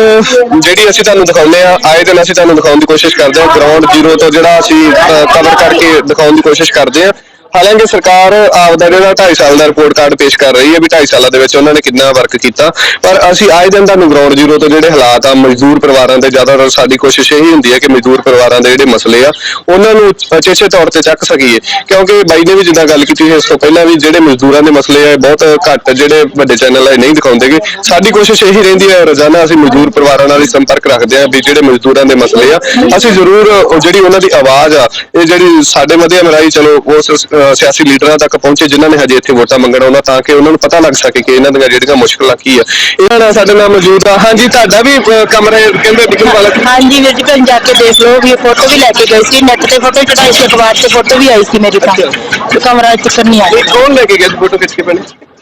ਜਿਹੜੀ ਅਸੀਂ ਤੁਹਾਨੂੰ ਦਿਖਾਉਂਦੇ ਆ ਆਏ ਦਿਨ ਅਸੀਂ ਤੁਹਾਨੂੰ ਦਿਖਾਉਣ ਦੀ ਕੋਸ਼ਿਸ਼ ਕਰਦੇ ਆ ਗਰਾਊਂਡ ਜ਼ੀਰੋ ਤੋਂ ਜਿਹੜਾ ਅਸੀਂ ਕਵਰ ਕਰਕੇ ਦਿਖਾਉਣ ਦੀ ਕੋਸ਼ਿਸ਼ ਕਰਦੇ ਆ ਹਾਲਾਂਕਿ ਸਰਕਾਰ ਆਪਦਾ ਜਿਹੜਾ 2.5 ਸਾਲ ਦਾ ਰਿਪੋਰਟ ਕਾਰਡ ਪੇਸ਼ ਕਰ ਰਹੀ ਹੈ ਵੀ 2.5 ਸਾਲਾਂ ਦੇ ਵਿੱਚ ਉਹਨਾਂ ਨੇ ਕਿੰਨਾ ਵਰਕ ਕੀਤਾ। ਪਰ ਅਸੀਂ ਆਏ ਦਿਨ ਤੁਹਾਨੂੰ ਗਰਾਊਂਡ ਜ਼ੀਰੋ ਤੋਂ ਜਿਹੜੇ ਹਾਲਾਤ ਆ, ਮਜ਼ਦੂਰ ਪਰਿਵਾਰਾਂ ਦੇ ਜ਼ਿਆਦਾਤਰ ਸਾਡੀ ਕੋਸ਼ਿਸ਼ ਇਹੀ ਹੁੰਦੀ ਹੈ ਕਿ ਮਜ਼ਦੂਰ ਪਰਿਵਾਰਾਂ ਦੇ ਜਿਹੜੇ ਮਸਲੇ ਆ, ਉਹਨਾਂ ਨੂੰ ਅਚੇਚੇ ਤੌਰ ਤੇ ਚੱਕ ਸਕੀਏ। ਕਿਉਂਕਿ ਬਾਈ ਨੇ ਵੀ ਜਿੱਦਾਂ ਗੱਲ ਕੀਤੀ ਸੀ, ਇਸ ਤੋਂ ਪਹਿਲਾਂ ਵੀ ਜਿਹੜੇ ਮਜ਼ਦੂਰਾਂ ਦੇ ਮਸਲੇ ਆ ਬਹੁਤ ਘੱਟ ਜਿਹੜੇ ਵੱਡੇ ਚੈਨਲ ਆ, ਇਹ ਨਹੀਂ ਦਿਖਾਉਂਦੇਗੇ ਸਾਡੀ ਕੋਸ਼ਿਸ਼ ਇਹੀ ਰਹਿੰਦੀ ਹੈ, ਰੋਜ਼ਾਨਾ ਅਸੀਂ ਮਜ਼ਦੂਰ ਪਰਿਵਾਰਾਂ ਨਾਲ ਹੀ ਸੰਪਰਕ ਰੱਖਦੇ ਆ ਵੀ ਜਿਹੜੇ ਮਜ਼ਦੂਰਾਂ ਦੇ ਮਸਲੇ ਆ, ਅਸੀਂ ਜ਼ਰੂਰ ਜਿਹੜੀ ਉਹਨਾਂ ਦੀ ਆਵਾਜ਼ ਆ, ਇਹ ਜਿਹੜੀ ਸਾਡੇ ਮਧਿਅਮ ਰਾਹੀਂ ਚਲੋ ਉਸ ਸਿਆਸੀ ਲੀਡਰਾਂ ਤੱਕ ਪਹੁੰਚੇ ਜਿਨ੍ਹਾਂ ਨੇ ਹਜੇ ਇੱਥੇ ਵੋਟਾਂ ਮੰਗਣ ਆਉਣਾ ਤਾਂ ਕਿ ਉਹਨਾਂ ਨੂੰ ਪਤਾ ਲੱਗ ਸਕੇ ਕਿ ਇਹਨਾਂ ਦੀਆਂ ਜਿਹੜੀਆਂ ਮੁਸ਼ਕਲਾਂ ਕੀ ਆ। ਇਹਨਾਂ ਨਾਲ ਸਾਡੇ ਨਾਲ ਮੌਜੂਦ ਆ। ਹਾਂਜੀ ਤੁਹਾਡਾ ਵੀ ਅਹ, ਕਮਰਾ ਇਹ ਕਹਿੰਦੇ ਵਿਕਣ ਵਾਲਾ ਹਾਂਜੀ ਵੀਰ ਜੀ ਭੈਣ ਜਾ ਕੇ ਦੇਖ ਲਓ ਵੀ ਫੋਟੋ ਵੀ ਲੈ ਕੇ ਗਈ ਸੀ। ਨੈਟ ਤੇ ਫੋਟੋ ਚੜਾਈ ਸੀ ਅਖਬਾਰ ਤੇ ਫੋਟੋ ਵੀ ਆਈ ਸੀ ਮੇਰੀ ਤਾਂ। ਤੇ ਕਮਰਾ ਇੱਥੇ ਨਹੀਂ ਆਇਆ। ਇਹ ਕੌਣ ਲੈ ਕੇ ਗਿਆ ਫੋਟੋ ਖਿੱਚ ਕੇ ਪਹਿਲੇ?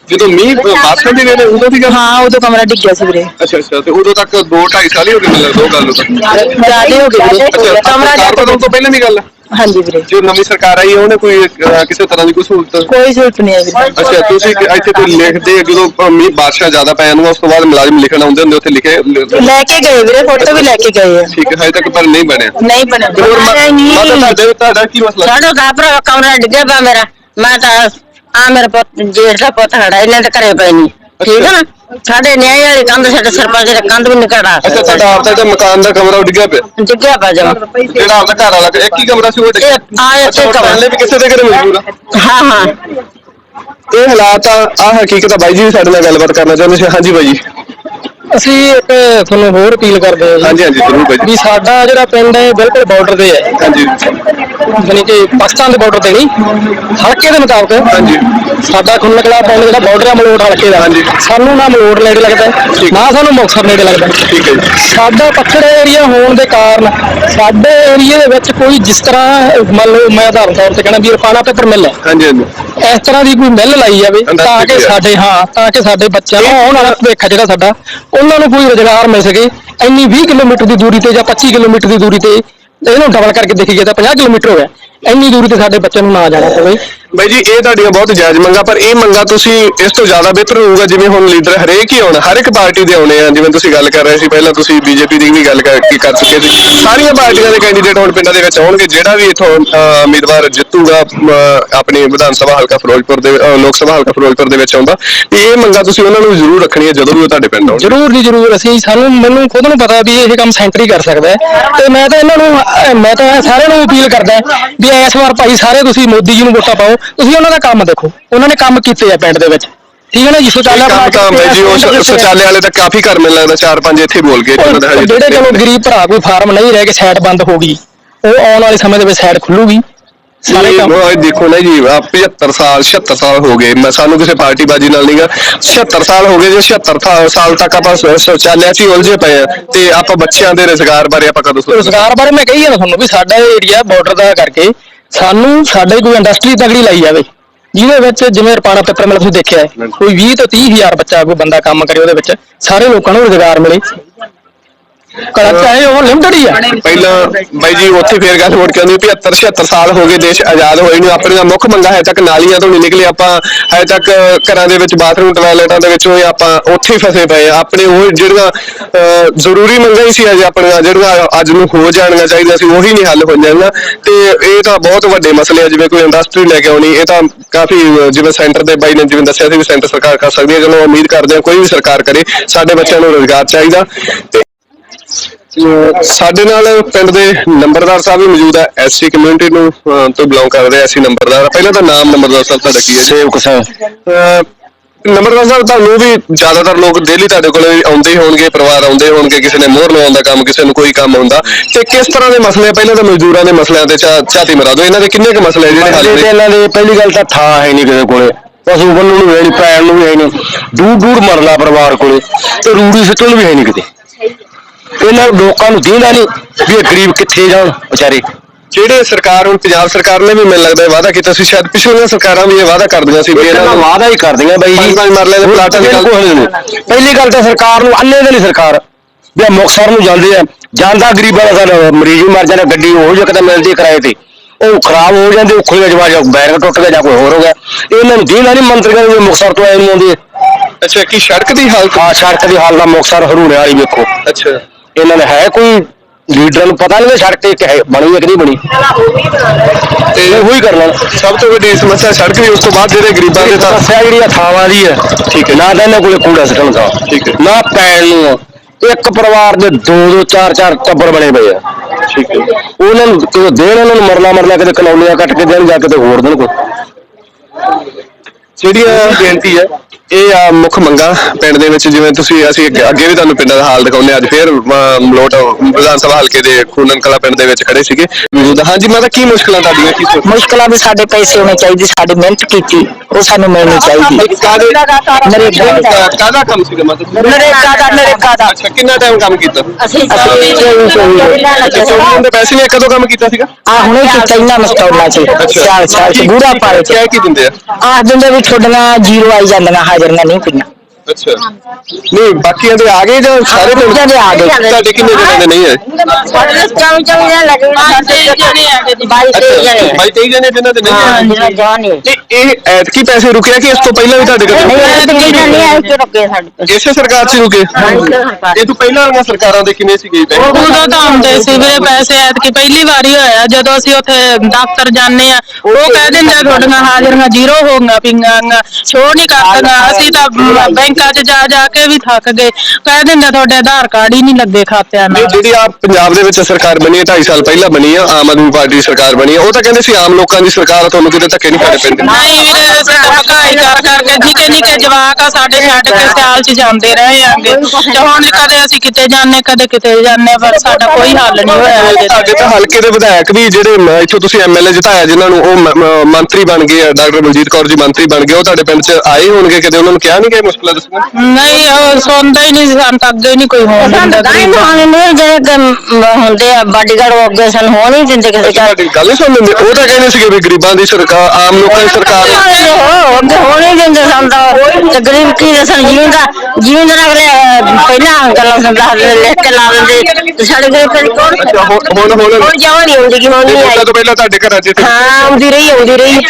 ਜਦੋਂ ਮੀਂਹ ਬਾਸਕਟ ਦੇ ਵੇਲੇ ਉਦੋਂ ਦੀ ਗੱਲ? ਹਾਂ ਉਦੋਂ ਕਮਰਾ ਡਿੱਗਿਆ ਸੀ ਵੀਰੇ। ਅੱਛਾ ਅੱਛਾ। ਤੇ ਉਦੋਂ ਤੱਕ 2 2.5 ਸਾਲ ਹੀ ਹੋ ਗਏ ਮੈਨੂੰ ਲੱਗਦਾ ਉਹ ਗੱਲ ਨੂੰ ਤਾਂ। ਜ਼ਿਆਦੇ ਹੋ ਗਏ ਵੀਰੇ ਅੱਛਾ ਕਮਰਾ ਸਰਕਾਰ ਬਦਲਣ ਤੋਂ ਪਹਿਲਾਂ ਦੀ ਗੱਲ ਆ। ਹਾਂਜੀ ਵੀਰੇ। ਜੋ ਨਵੀਂ ਸਰਕਾਰ ਆਈ ਹੈ ਉਹਨੇ ਕੋਈ ਅਹ, ਕਿਸੇ ਤਰ੍ਹਾਂ ਦੀ ਕੋਈ ਸਹੂਲਤ? ਕੋਈ ਜ਼ਰੂਰਤ ਨਹੀਂ ਹੈ ਵੀਰੇ। ਅੱਛਾ ਤੁਸੀਂ ਕਿ ਇੱਥੇ ਕੋਈ ਲਿਖਦੇ ਜਦੋਂ ਅਹ, ਮੀਂਹ ਬਾਰਿਸ਼ਾਂ ਜ਼ਿਆਦਾ ਪੈ ਜਾਂਦੀਆਂ ਉਸ ਤੋਂ ਬਾਅਦ ਮੁਲਾਜ਼ਮ ਲਿਖਣ ਆਉਂਦੇ ਹੁੰਦੇ ਉੱਥੇ ਲਿਖੇ ਲੈ ਕੇ ਗਏ ਵੀਰੇ ਫੋਟੋ ਵੀ ਲੈ ਕੇ ਗਏ ਆ। ਠੀਕ ਹੈ ਹਜੇ ਤੱਕ ਪਰ ਨਹੀਂ ਬਣਿਆ। ਨਹੀਂ ਬਣਿਆ। ਹੋਰ ਮਾ- ਮਾਤਾ ਤੁਹਾਡੇ ਤੁਹਾਡਾ ਕੀ ਮਸਲਾ? ਸਾਡਾ ਦਾ ਭਰਾ ਕਮਰਾ ਡਿੱਗਿਆ ਪਿਆ ਮੇਰਾ। ਮੈਂ ਤਾਂ ਆ ਮੇਰਾ ਪੁੱਤ ਜੇਠ ਦਾ ਪੁੱਤ ਖੜਾ ਇਹਨਾਂ ਦੇ ਘਰੇ ਪਏ ਨਹੀਂ। ਠੀਕ ਹੈ ਨਾ? ਸਾਡੇ ਨਿਆਏ ਵਾਲੀ ਕੰਧ ਸਾਡੇ ਸਰਪੰਚ ਦੇ ਕੰਧ ਵੀ ਨਿਕੜਾ ਅੱਛਾ ਤੁਹਾਡਾ ਆਪਦਾ ਜਿਹੜਾ ਮਕਾਨ ਦਾ ਕਮਰਾ ਉੱਡ ਗਿਆ ਪਿਆ? ਡਿੱਗਿਆ ਪਿਆ ਜਮਾ। ਜਿਹੜਾ ਆਪਦਾ ਘਰ ਵਾਲਾ ਇੱਕ ਹੀ ਕਮਰਾ ਸੀ ਉਹ ਡਿੱਗਿਆ? ਇਹ ਆ ਇੱਥੇ ਅੱਛਾ, ਕਮਰਾ। ਪਹਿਲੇ ਵੀ ਕਿਸੇ ਦੇ ਘਰੇ ਮਜ਼ਦੂਰ ਆ? ਹਾਂ ਹਾਂ। ਇਹ ਹਾਲਾਤ ਆ ਆ ਹਕੀਕਤ ਆ ਬਾਈ ਜੀ ਵੀ ਸਾਡੇ ਨਾਲ ਗੱਲਬਾਤ ਕਰਨਾ ਚਾਹੁੰਦੇ ਸੀ। ਹਾਂਜੀ ਬਾਈ ਜੀ। ਅਸੀਂ ਇੱਕ ਤੁਹਾਨੂੰ ਹੋਰ ਅਪੀਲ ਕਰਦੇ ਹਾਂ ਜੀ ਹਾਂਜੀ ਹਾਂਜੀ ਜ਼ਰੂਰ ਬਾਈ ਜੀ। ਵੀ ਸਾਡਾ ਜਿਹੜਾ ਪਿੰਡ ਹੈ ਬਿਲਕੁਲ ਬਾਰਡਰ ਤੇ ਹੈ। ਹਾਂਜੀ। ਯਾਨੀ ਕਿ ਪਾਕਿਸਤਾਨ ਦੇ ਬਾਰਡਰ ਤੇ ਨਹੀਂ ਹਲਕੇ ਦੇ ਮੁਤਾਬਕ ਹਾਂਜੀ ਸਾਡਾ ਖੁੰਨਕਲਾ ਪਿੰਡ ਜਿਹੜਾ ਬਾਰਡਰ ਆ ਮਲੋਟ ਹਲਕੇ ਦਾ ਹਾਂਜੀ। ਸਾਨੂੰ ਨਾ ਮਲੋਟ ਨੇੜੇ ਲੱਗਦਾ ਹੈ। ਨਾ ਸਾਨੂੰ ਮੁਕਤਸਰ ਨੇੜੇ ਲੱਗਦਾ ਹੈ। ਠੀਕ ਹੈ ਜੀ ਸਾਡਾ ਪੱਛੜੇ ਏਰੀਆ ਹੋਣ ਦੇ ਕਾਰਨ ਸਾਡੇ ਏਰੀਆ ਦੇ ਵਿੱਚ ਕੋਈ ਜਿਸ ਤਰ੍ਹਾਂ ਮੰਨ ਲਓ ਮੈਂ ਆਧਾਰ ਤੌਰ ਤੇ ਕਹਿਣਾ ਵੀ ਰਫਾਨਾ ਪੇਪਰ ਮਿਲ ਹੈ ਹਾਂਜੀ ਹਾਂਜੀ ਇਸ ਤਰ੍ਹਾਂ ਦੀ ਕੋਈ ਮਿਲ ਲਾਈ ਜਾਵੇ ਤਾਂ ਕਿ ਸਾਡੇ ਹਾਂ ਤਾਂ ਕਿ ਸਾਡੇ ਬੱਚਿਆਂ ਨੂੰ ਆਉਣ ਵਾਲਾ ਭਵਿੱਖ ਆ ਜਿਹੜਾ ਸਾਡਾ ਉਹਨਾਂ ਨੂੰ ਕੋਈ ਰੁਜ਼ਗਾਰ ਮਿਲ ਸਕੇ ਇੰਨੀ 20 ਕਿਲੋਮੀਟਰ ਦੀ ਦੂਰੀ ਤੇ ਜਾਂ 25 ਕਿਲੋਮੀਟਰ ਦੀ ਦੂਰੀ ਤੇ ਇਹਨੂੰ ਡਬਲ ਕਰਕੇ ਦੇਖੀਏ ਤਾਂ 50 ਕਿਲੋਮੀਟਰ ਹੋ ਗਿਆ। ਇੰਨੀ ਦੂਰੀ ਤੇ ਸਾਡੇ ਬੱਚਿਆਂ ਨੂੰ ਨਾ ਜਾਣਾ ਪਵੇ। ਬਾਈ ਜੀ, ਇਹ ਤੁਹਾਡੀਆਂ ਬਹੁਤ ਜਾਇਜ਼ ਮੰਗਾਂ, ਪਰ ਇਹ ਮੰਗਾਂ ਤੁਸੀਂ ਇਸ ਤੋਂ ਜ਼ਿਆਦਾ ਬਿਹਤਰ ਹੋਊਗਾ ਜਿਵੇਂ ਹੁਣ ਲੀਡਰ ਹਰੇਕ ਹੀ ਆਉਣ, ਹਰ ਇੱਕ ਪਾਰਟੀ ਦੇ ਆਉਣੇ ਆ, ਜਿਵੇਂ ਤੁਸੀਂ ਗੱਲ ਕਰ ਰਹੇ ਸੀ, ਪਹਿਲਾਂ ਤੁਸੀਂ ਬੀਜੇਪੀ ਦੀ ਵੀ ਗੱਲ ਕਰ ਕਰ ਚੁੱਕੇ ਸੀ। ਸਾਰੀਆਂ ਪਾਰਟੀਆਂ ਦੇ ਕੈਂਡੀਡੇਟ ਹੁਣ ਪਿੰਡਾਂ ਦੇ ਵਿੱਚ ਆਉਣਗੇ, ਜਿਹੜਾ ਵੀ ਇਥੋਂ ਉਮੀਦਵਾਰ ਜਿੱਤੂਗਾ ਆਪਣੇ ਵਿਧਾਨ ਸਭਾ ਹਲਕਾ ਫਿਰੋਜ਼ਪੁਰ ਦੇ ਲੋਕ ਸਭਾ ਹਲਕਾ ਫਿਰੋਜ਼ਪੁਰ ਦੇ ਵਿੱਚ ਆਉਂਦਾ, ਵੀ ਇਹ ਮੰਗਾਂ ਤੁਸੀਂ ਉਹਨਾਂ ਨੂੰ ਜ਼ਰੂਰ ਰੱਖਣੀਆਂ, ਜਦੋਂ ਵੀ ਉਹ ਤੁਹਾਡੇ ਪਿੰਡ ਆਉਣ ਜ਼ਰੂਰ ਜੀ, ਜ਼ਰੂਰ। ਅਸੀਂ ਸਾਨੂੰ, ਮੈਨੂੰ ਖੁਦ ਨੂੰ ਪਤਾ ਵੀ ਇਹ ਕੰਮ ਸੈਂਟਰ ਹੀ ਕਰ ਸਕਦਾ ਹੈ। ਤੇ ਮੈਂ ਤਾਂ ਇਹਨਾਂ ਨੂੰ ਮੈਂ ਤਾਂ ਸਾਰਿਆਂ ਨੂੰ ਅਪੀਲ ਕਰਦਾ ਵੀ ਇਸ ਵਾਰ ਭਾਈ ਸਾਰੇ ਤੁਸੀਂ ਮੋਦੀ ਜੀ ਨੂੰ ਵੋਟਾਂ ਪਾਓ। ਤੁਸੀਂ ਉਹਨਾਂ ਦਾ ਕੰਮ ਦੇਖੋ ਉਹਨਾਂ ਨੇ ਕੰਮ ਕੀਤੇ ਆ ਪਿੰਡ ਦੇ ਵਿੱਚ। ਠੀਕ ਹੈ ਨਾ ਜੀ ਸ਼ੌਚਾਲਿਆ ਕੰਮ ਤਾਂ ਜੀ ਉਹ ਸ਼- ਸ਼ੌਚਾਲਿਆ ਵਾਲੇ ਤਾਂ ਕਾਫੀ ਘਰ ਮੈਨੂੰ ਲੱਗਦਾ ਚਾਰ ਪੰਜ ਇੱਥੇ ਬੋਲ ਗਏ ਉਹਨਾਂ ਦਾ ਹਜੇ ਜਿਹੜੇ ਚਲੋ ਗਰੀਬ ਭਰਾ ਕੋਈ ਫਾਰਮ ਨਹੀਂ ਰਹਿ ਕੇ ਸਾਈਡ ਬੰਦ ਹੋ ਗਈ ਉਹ ਆਉਣ ਵਾਲੇ ਸਮੇਂ ਦੇ ਵਿੱਚ ਸਾਈਡ ਖੁੱਲੂਗੀ। ਸਾਰੇ ਕੰਮ ਉਹ ਦੇਖੋ ਨਾ ਜੀ ਆਹ 75 ਸਾਲ 76 ਸਾਲ ਹੋ ਗਏ। ਮੈਂ ਸਾਨੂੰ ਕਿਸੇ ਪਾਰਟੀ ਬਾਜੀ ਨਾਲ ਨਹੀਂਗਾ 76 ਸਾਲ ਹੋ ਗਏ ਜੇ 76 ਥਾ- ਸਾਲ ਤੱਕ ਆਪਾਂ ਸ਼- ਸ਼ੌਚਾਲਿਆ 'ਚ ਹੀ ਉਲਝੇ ਪਏ ਆ। ਤੇ ਆਪਾਂ ਬੱਚਿਆਂ ਦੇ ਰੋਜ਼ਗਾਰ ਬਾਰੇ ਆਪਾਂ ਕਦੋਂ ਸੋਚਾਂਗੇ ਰੋਜ਼ਗਾਰ ਬਾਰੇ ਮੈਂ ਕਹੀ ਜਾਂਦਾ ਤੁਹਾਨੂੰ ਵੀ ਸਾਡਾ ਏਰੀਆ ਬਾਰਡਰ ਦਾ ਕਰਕੇ ਸਾਨੂੰ ਸਾਡੇ ਕੋਈ ਇੰਡਸਟਰੀ ਤਗੜੀ ਲਾਈ ਜਾਵੇ ਜਿਹਦੇ ਵਿੱਚ ਜਿਵੇਂ ਰਪਾਣਾ ਪੇਪਰ ਮਿਲ ਤੁਸੀਂ ਦੇਖਿਆ ਹੈ ਕੋਈ 20 ਤੋਂ 30 ਹਜ਼ਾਰ ਬੱਚਾ ਕੋਈ ਬੰਦਾ ਕੰਮ ਕਰੇ ਉਹਦੇ ਵਿੱਚ ਸਾਰੇ ਲੋਕਾਂ ਨੂੰ ਰੋਜ਼ਗਾਰ ਮਿਲੇ। ਕਲਾ ਚਾਹੇ ਉਹ ਲਿਮਟਡ ਹੀ ਆ। ਪਹਿਲਾਂ ਬਾਈ ਜੀ ਉੱਥੇ ਫੇਰ ਗੱਲ ਮੁੜ ਕੇ ਆਉਂਦੀ 75 76 ਸਾਲ ਹੋ ਗਏ ਦੇਸ਼ ਆਜ਼ਾਦ ਹੋਏ ਨੂੰ ਆਪਣੀਆਂ ਮੁੱਖ ਮੰਗਾਂ ਹੈ ਤੱਕ ਨਾਲੀਆਂ ਤੋਂ ਨਹੀਂ ਨਿਕਲੇ ਆਪਾਂ ਹਜੇ ਤੱਕ ਘਰਾਂ ਦੇ ਵਿੱਚ ਬਾਥਰੂਮ ਟਾਇਲਟਾਂ ਦੇ ਵਿੱਚ ਹੋਏ ਆਪਾਂ ਉੱਥੇ ਹੀ ਫਸੇ ਪਏ ਆ। ਆਪਣੇ ਉਹ ਜਿਹੜੀਆਂ ਅਹ, ਜ਼ਰੂਰੀ ਮੰਗਾਂ ਹੀ ਸੀ ਅਜੇ ਆਪਣੀਆਂ ਜਿਹੜੀਆਂ ਅੱਜ ਨੂੰ ਹੋ ਜਾਣੀਆਂ ਚਾਹੀਦੀਆਂ ਸੀ ਉਹੀ ਨਹੀਂ ਹੱਲ ਹੋ ਜਾਣੀਆਂ। ਤੇ ਇਹ ਤਾਂ ਬਹੁਤ ਵੱਡੇ ਮਸਲੇ ਆ ਜਿਵੇਂ ਕੋਈ ਇੰਡਸਟਰੀ ਲੈ ਕੇ ਆਉਣੀ ਇਹ ਤਾਂ ਕਾਫੀ ਜਿਵੇਂ ਸੈਂਟਰ ਦੇ ਬਾਈ ਨੇ ਜਿਵੇਂ ਦੱਸਿਆ ਸੀ ਵੀ ਸੈਂਟਰ ਸਰਕਾਰ ਕਰ ਸਕਦੀ ਹੈ। ਚਲੋ ਉਮੀਦ ਕਰਦੇ ਹਾਂ ਕੋਈ ਵੀ ਸਰਕਾਰ ਕਰੇ ਸਾਡੇ ਬੱਚਿਆਂ ਨੂੰ ਰੋਜ਼ਗਾਰ ਚਾਹੀਦਾ। ਤੇ ਸਾਡੇ ਨਾਲ ਪਿੰਡ ਦੇ ਨੰਬਰਦਾਰ ਸਾਹਿਬ ਵੀ ਮੌਜੂਦ ਹੈ। ਐਸਸੀ ਕਮਿਊਨਿਟੀ ਨੂੰ ਅਹ, ਤੋਂ ਬਿਲੋਂਗ ਕਰਦੇ ਐਸਸੀ ਨੰਬਰਦਾਰ। ਪਹਿਲਾਂ ਤਾਂ ਨਾਮ ਨੰਬਰਦਾਰ ਸਾਹਿਬ ਤੁਹਾਡਾ ਕੀ ਹੈ? ਜੀ ਸੇਵਕ ਸਿੰਘ ਅਹ, ਨੰਬਰਦਾਰ ਸਾਹਿਬ ਤੁਹਾਨੂੰ ਵੀ ਜ਼ਿਆਦਾਤਰ ਲੋਕ ਡੇਲੀ ਤੁਹਾਡੇ ਕੋਲ ਆਉਂਦੇ ਹੀ ਹੋਣਗੇ ਪਰਿਵਾਰ ਆਉਂਦੇ ਹੋਣਗੇ ਕਿਸੇ ਨੇ ਮੋਹਰ ਲਵਾਉਣ ਦਾ ਕੰਮ ਕਿਸੇ ਨੂੰ ਕੋਈ ਕੰਮ ਹੁੰਦਾ। ਤੇ ਕਿਸ ਤਰ੍ਹਾਂ ਦੇ ਮਸਲੇ ਆ? ਪਹਿਲਾਂ ਤਾਂ ਮਜ਼ਦੂਰਾਂ ਦੇ ਮਸਲਿਆਂ ਤੇ ਚਾ- ਝਾਤੀ ਮਰਾ ਦਿਓ। ਇਹਨਾਂ ਦੇ ਕਿੰਨੇ ਕੁ ਮਸਲੇ ਆ ਜਿਹੜੇ ਹੱਲ ਮਸਲੇ ਤੇ ਇਹਨਾਂ ਦੇ ਪਹਿਲੀ ਗੱਲ ਤਾਂ ਥਾਂ ਹੈ ਨਹੀਂ ਕਿਸੇ ਕੋਲੇ। ਪਸ਼ੂ ਬੰਨਣ ਨੂੰ ਵੀ ਹੈ ਨਹੀਂ ਪੈਣ ਨੂੰ ਵੀ ਹੈ ਨਹੀਂ। ਦੂਰ ਦੂਰ ਮਰਲਾ ਪਰਿਵਾਰ ਕੋਲੇ। ਤੇ ਰੂੜੀ ਸਿੱਟਣ ਨੂੰ ਵੀ ਹੈ ਨਹੀਂ ਕਿਤੇ। ਇਹਨਾਂ ਲੋਕਾਂ ਨੂੰ ਦੀਂਦਾ ਨਹੀਂ ਵੀ ਇਹ ਗਰੀਬ ਕਿੱਥੇ ਜਾਣ ਵਿਚਾਰੇ। ਜਿਹੜੇ ਸਰਕਾਰ ਹੁਣ ਪੰਜਾਬ ਸਰਕਾਰ ਨੇ ਵੀ ਮੈਨੂੰ ਲੱਗਦਾ ਵਾਅਦਾ ਕੀਤਾ ਸੀ ਸ਼ਾਇਦ ਪਿਛਲੀਆਂ ਸਰਕਾਰਾਂ ਵੀ ਇਹ ਵਾਅਦਾ ਕਰਦੀਆਂ ਸੀ ਵੀ ਇਹਨਾਂ ਨੂੰ ਵਾਅਦਾ ਹੀ ਕਰਦੀਆਂ ਬਾਈ ਜੀ। ਪੰਜ ਮਰਲੇ ਦੇ ਪਲਾਟਾਂ ਦੀ ਗੱਲ- ਕੋਈ ਨਹੀਂ। ਪਹਿਲੀ ਗੱਲ ਤਾਂ ਸਰਕਾਰ ਨੂੰ ਅੰਨੇ ਦੇ ਨਹੀਂ ਸਰਕਾਰ ਵੀ ਆਹ ਮੁਕਤਸਰ ਨੂੰ ਜਾਂਦੇ ਆ। ਜਾਂਦਾ ਗਰੀਬਾਂ ਦਾ ਸਾਡਾ ਮਰੀਜ਼ ਮਰ ਜਾਂਦਾ ਗੱਡੀ ਉਹ ਜਿਹਾ ਕਿਤੇ ਮਿਲਦੀ ਕਿਰਾਏ ਤੇ। ਉਹ ਖਰਾਬ ਹੋ ਜਾਂਦੇ ਉਖਲ ਗਿਆ ਜਵਾ ਜਾਂ ਬੈਰਕ ਟੁੱਟ ਗਿਆ ਜਾਂ ਕੋਈ ਹੋਰ ਹੋ ਗਿਆ। ਇਹਨਾਂ ਨੂੰ ਦੀਨਾ ਨਹੀਂ ਮੰਤਰੀਆਂ ਨੂੰ ਵੀ ਮੁਕਤਸਰ ਤੋਂ ਆਏ ਨੂੰ ਆਉਂਦੇ। ਅੱਛਾ ਕੀ ਸੜਕ ਦੀ ਹਾਲਤ? ਆਹ ਸੜਕ ਦੀ ਹਾਲ ਦਾ ਮੁਕਤਸਰ ਹਰੂਣੇ ਵਾਲੀ ਵੇਖੋ। ਅੱਛਾ। ਇਹਨਾਂ ਨੇ ਹੈ ਕੋਈ ਲੀਡਰਾਂ ਨੂੰ ਪਤਾ ਨਹੀਂ ਵੀ ਸੜਕ ਤੇ ਕਿ ਬਣੀ ਹੈ ਕਿ ਨਹੀਂ ਬਣੀ। ਤੇ ਉਹੀ ਹੀ ਕਰ ਲੈਣ। ਸਭ ਤੋਂ ਵੱਡੀ ਸਮੱਸਿਆ ਸੜਕ ਦੀ ਉਸ ਤੋਂ ਬਾਅਦ ਜਿਹੜੇ ਗਰੀਬਾਂ ਦੇ ਤਾਂ ਸਮੱਸਿਆ ਜਿਹੜੀ ਆ ਥਾਵਾਂ ਦੀ ਹੈ ਠੀਕ ਹੈ ਨਾ ਤਾਂ ਇਹਨਾਂ ਕੋਲੇ ਕੂੜਾ ਸੁੱਟਣ ਦਾ। ਠੀਕ ਹੈ। ਨਾ ਪੈਣ ਨੂੰ ਆ। ਇੱਕ ਪਰਿਵਾਰ ਦੇ ਦੋ ਦੋ ਚਾਰ ਚਾਰ ਟੱਬਰ ਬਣੇ ਪਏ ਆ। ਠੀਕ ਹੈ ਉਹਨਾਂ ਨੂੰ ਕਿਤੇ ਦੇਣ ਉਹਨਾਂ ਨੂੰ ਮਰਨਾ ਮਰਨਾ ਕਿਤੇ ਕਲੌਲੀਆਂ ਕੱਟ ਕੇ ਦੇਣ ਜਾ ਕਿਤੇ ਹੋਰ ਦੇਣ ਕੋਈ। ਜਿਹੜੀ ਇਹ ਬੇਨਤੀ ਹੈ ਇਹ ਆ ਮੁੱਖ ਮੰਗਾ ਪਿੰਡ ਦੇ ਵਿੱਚ ਜਿਵੇਂ ਤੁਸੀਂ ਅਸੀਂ ਅੱਗੇ ਅੱਗੇ ਵੀ ਤੁਹਾਨੂੰ ਪਿੰਡਾਂ ਦਾ ਹਾਲ ਦਿਖਾਉਂਦੇ ਅੱਜ ਫੇਰ ਅਮ, ਮਲੋਟ ਵਿਧਾਨ ਸਭਾ ਹਲਕੇ ਦੇ ਖੂਨਨ ਕਲਾ ਪਿੰਡ ਦੇ ਵਿੱਚ ਖੜੇ ਸੀਗੇ। ਮੌਜੂਦ ਹਾਂਜੀ ਮਾਤਾ ਕੀ ਮੁਸ਼ਕਲਾਂ ਤੁਹਾਡੀਆਂ? ਕੀ ਸੋਚ ਮੁਸ਼ਕਲਾਂ ਵੀ ਸਾਡੇ ਪੈਸੇ ਹੋਣੇ ਚਾਹੀਦੇ ਸਾਡੀ ਮਿਹਨਤ ਕੀਤੀ ਉਹ ਸਾਨੂੰ ਮਿਲਣੀ ਚਾਹੀਦੀ। ਕਾਦੇ ਨਰੇਗਾ ਦਾ। ਕਾਦਾ ਕੰਮ ਸੀਗਾ ਮਾਤਾ ਨਰੇਗਾ ਦਾ ਨਰੇਗਾ ਦਾ। ਅੱਛਾ ਕਿੰਨਾ ਟਾਈਮ ਕੰਮ ਕੀਤਾ? ਅਸੀਂ ਅੱਛਾ ਚੌਵੀ ਦਿਨ ਦੇ ਪੈਸੇ ਨੇ ਕਦੋਂ ਕੰਮ ਕੀਤਾ ਸੀਗਾ? ਆ ਹੁਣੇ ਕੀਤਾ ਇਹਨਾਂ ਮਸਟੌਲਾਂ ਚ। ਸਿਆਲ ਸਿਆਲ ਚ ਬੂੜਾ ਪਾਰੇ ਚ ਕਿਆ ਕੀ ਦਿੰਦੇ ਆ? ਆਖ ਦਿੰਦੇ ਵੀ ਤੁਹਾਡੀਆਂ ਜ਼ੀਰੋ ਆਈ ਜਾਂਦੀਆਂ ਹਾਜ਼ਰੀਆਂ ਨਹੀਂ ਪਈਆਂ ਅੱਛਾ। ਨਹੀਂ ਬਾਕੀਆਂ ਦੇ ਆ ਗਏ ਜਾਂ ਸਾਰੇ ਪਿੰਡ ਬਾਕੀਆਂ ਦੇ ਆ ਗਏ। ਤੁਹਾਡੇ ਕਿੰਨੇ ਜਣਾਂ ਦੇ ਨਹੀਂ ਆਏ ਅੱਛਾ ਬਾਈ ਤੇਈ ਜਣੇ ਜਿਨ੍ਹਾਂ ਦੇ ਨਹੀਂ ਆਏ ਤੇ ਇਹ ਐਤਕੀ ਪੈਸੇ ਰੁਕਿਆ ਕਿ ਇਸ ਤੋਂ ਪਹਿਲਾਂ ਵੀ ਤੁਹਾਡੇ ਕੋਲ। ਇਸੇ ਸਰਕਾਰ 'ਚ ਹੀ ਰੁਕੇ? ਇਹ ਤੋਂ ਪਹਿਲਾਂ ਵਾਲੀਆਂ ਸਰਕਾਰਾਂ ਦੇ ਕਿੰਨੇ ਸੀਗੇ ਪੈਸੇ ਉਦੋਂ ਤਾਂ ਆਉਂਦੇ ਸੀ ਵੀਰੇ ਪੈਸੇ ਐਤਕੀ ਪਹਿਲੀ ਵਾਰੀ ਹੋਇਆ ਜਦੋਂ ਅਸੀਂ ਉੱਥੇ ਦਫ਼ਤਰ ਜਾਂਦੇ ਆ ਉਹ ਕਹਿ ਦਿੰਦੇ ਆ, ਤੁਹਾਡੀਆਂ ਹਾਜ਼ਰੀਆਂ ਜ਼ੀਰੋ ਹੋ ਗਈਆਂ ਪਿੰਗਾਂ ਸ਼ੋਅ ਨਹੀਂ ਕਰਦੀਆਂ। ਅਸੀਂ ਤਾਂ ਮ, ਬੈਂਕਾਂ 'ਚ ਜਾ ਜਾ ਕੇ ਵੀ ਥੱਕ ਗਏ। ਕਹਿ ਦਿੰਦੇ ਆ, ਤੁਹਾਡੇ ਆਧਾਰ ਕਾਰਡ ਹੀ ਨਹੀਂ ਲੱਗੇ ਖਾਤਿਆਂ ਨਹੀਂ ਨਾਲ ਜਿਹੜੀ ਆ ਪੰਜਾਬ ਦੇ ਵਿੱਚ ਸਰਕਾਰ ਬਣੀ ਹੈ 2.5 ਸਾਲ ਪਹਿਲਾਂ ਬਣੀ ਆ ਆਮ ਆਦਮੀ ਪਾਰਟੀ ਦੀ ਸਰਕਾਰ ਬਣੀ ਹੈ ਉਹ ਤਾਂ ਕਹਿੰਦੇ ਸੀ ਆਮ ਲੋਕਾਂ ਦੀ ਸਰਕਾਰ ਆ, ਤੁਹਾਨੂੰ ਕਿਤੇ ਧੱਕੇ ਨਹੀਂ ਖਾਣੇ ਪੈਂਦੇ ਨਹੀਂ ਵੀਰੇ ਮਕਾਈ ਕਰ ਕਰਕੇ ਨਿੱਕੇ ਨਿੱਕੇ ਜਵਾਕ ਆ ਸਾਡੇ ਛੱਡ ਕੇ ਸਿਆਲ 'ਚ ਜਾਂਦੇ ਰਹੇ ਆਂਗੇ। ਤੇ ਹੁਣ ਕਦੇ ਅਸੀਂ ਕਿਤੇ ਜਾਂਦੇ ਕਦੇ ਕਿਤੇ ਜਾਂਦੇ ਪਰ ਸਾਡਾ ਕੋਈ ਹੱਲ ਨਹੀਂ ਹੋਇਆ ਹਜੇ ਸਾਡੇ ਤੱਕ ਤਾਂ ਹਲਕੇ ਦੇ ਵਿਧਾਇਕ ਵੀ ਜਿਹੜੇ ਮ- ਇੱਥੋਂ ਤੁਸੀਂ ਐਮਐਲਏ ਜਿਤਾਇਆ ਜਿਨ੍ਹਾਂ ਨੂੰ ਉਹ ਮ- ਮ- ਮੰਤਰੀ ਬਣ ਗਏ ਆ ਡਾਕਟਰ ਬਲਜੀਤ ਕੌਰ ਜੀ ਮੰਤਰੀ ਬਣ ਗਏ ਉਹ ਤੁਹਾਡੇ ਪਿੰਡ 'ਚ ਆਏ ਹੋਣਗੇ ਕਿਤੇ ਉਹਨਾਂ ਨੂੰ ਕਿਹਾ ਨਹੀਂ ਕਿ ਇਹ ਮੁਸ਼ਕਲਾਂ ਦਾ ਨਹੀਂ ਉਹ ਸੁਣਦਾ ਹੀ ਨਹੀਂ ਸਾਨੂੰ ਤਾਂ ਅੱਗੇ ਨਹੀਂ ਕੋਈ ਹੋਣ ਦਿੰਦਾ ਤਾਂ ਹੀ ਮਾਂ ਨੇ ਜਿਹੜੇ ਹੁੰਦੇ ਆ ਬਾਡੀਗਾਰਡ ਉਹ ਅੱਗੇ ਸਾਨੂੰ ਹੋਣ ਹੀ ਦਿੰਦੇ ਕਿਸੇ ਤੁਹਾਡੀ ਗੱਲ ਨਹੀਂ ਸੁਣਦੇ ਉਹ ਤਾਂ ਕਹਿੰਦੇ ਸੀਗੇ ਵੀ ਗਰੀਬਾਂ ਦੀ ਸਰਕਾਰ ਆਮ ਲੋਕਾਂ ਦੀ ਸਰਕਾਰ ਉਹ ਅੱਗੇ ਹੋਣ ਹੀ ਦਿੰਦੇ ਸਾਨੂੰ ਤਾਂ ਤੇ ਗਰੀਬ ਕੀ ਦੱਸਣ ਜੀਵਨ ਦਾ ਜੀਵਨ ਦਾ ਅਗਲੇ ਪਹਿਲਾਂ ਗੱਲਾਂ ਸੁਣਦਾ ਲਿਖ ਕੇ ਲਾ ਦਿੰਦੇ ਤੇ ਸਾਡੇ ਗਰੀਬ ਫਿਰ ਕੌਣ ਅੱਛਾ ਹੁਣ ਹੁਣ ਹੁਣ ਹੁਣ ਨਹੀਂ ਆਉਂਦੀ ਕਿ ਮੈਂ ਨਹੀਂ ਆਈ। ਤੋਂ ਪਹਿਲਾਂ ਤੁਹਾਡੇ ਘਰਾਂ 'ਚ ਇੱਥੇ ਹਾਂ ਆਉਂਦੀ ਰਹੀ ਆਉਂਦੀ ਰਹੀ